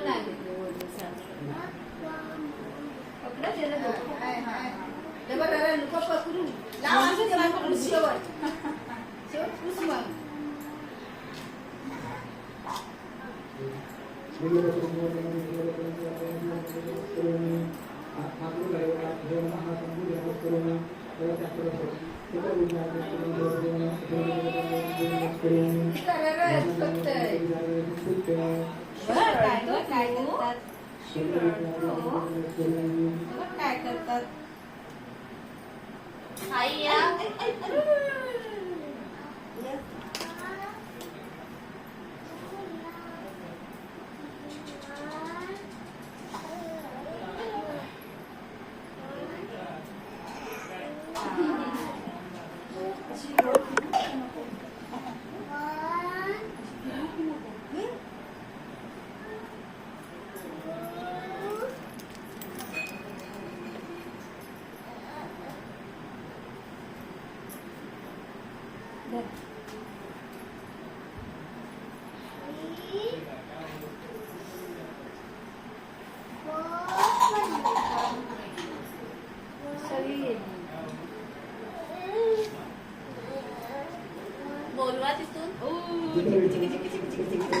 पण नाही घेतलं ओढणीचं. पकडा त्याला डोकं. हाय, हाय. हे बघ, अरे, नको पकडू. लाव असं त्याला पकडू, शेवट. शेवट पुस मग. किती करायला फुकतंय. बरं, काय गं, काय करतात? काय करतात आई या 네. Bolwa di tun. Oh, cik cik cik cik cik cik.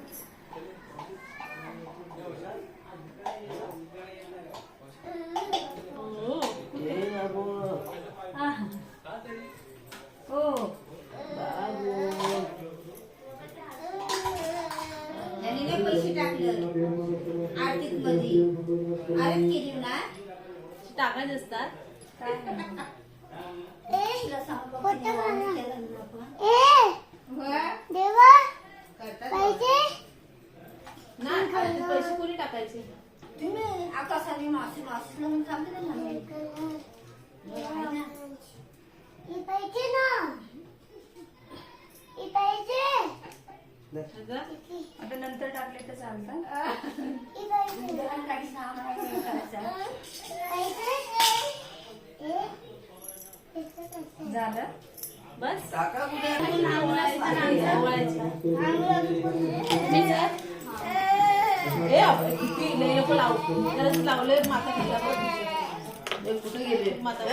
लय पैसे टाकले. आर्थिकमध्ये आर्थिक केली ना? टाकायचे असतात. काय तुला सांगू बघ, आता नंतर टाकले तर चालतं. झालं? बस. किती लय नको लावू. जराच लावले माता कुठे गेले? माता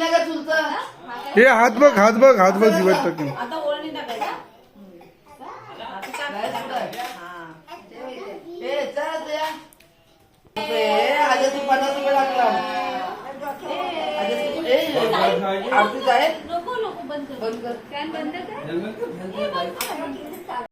नका चुलत हे हात बघ हात बघ हात बघ दिवस टाकून आता ओळणी टाकायचा आता टाक. हा. ए चल तुया ए आज तू पन्नास रुपये लागला. आज तू ए आरती जाईल नको नको बंद कर. बंद कर. फॅन बंद कर.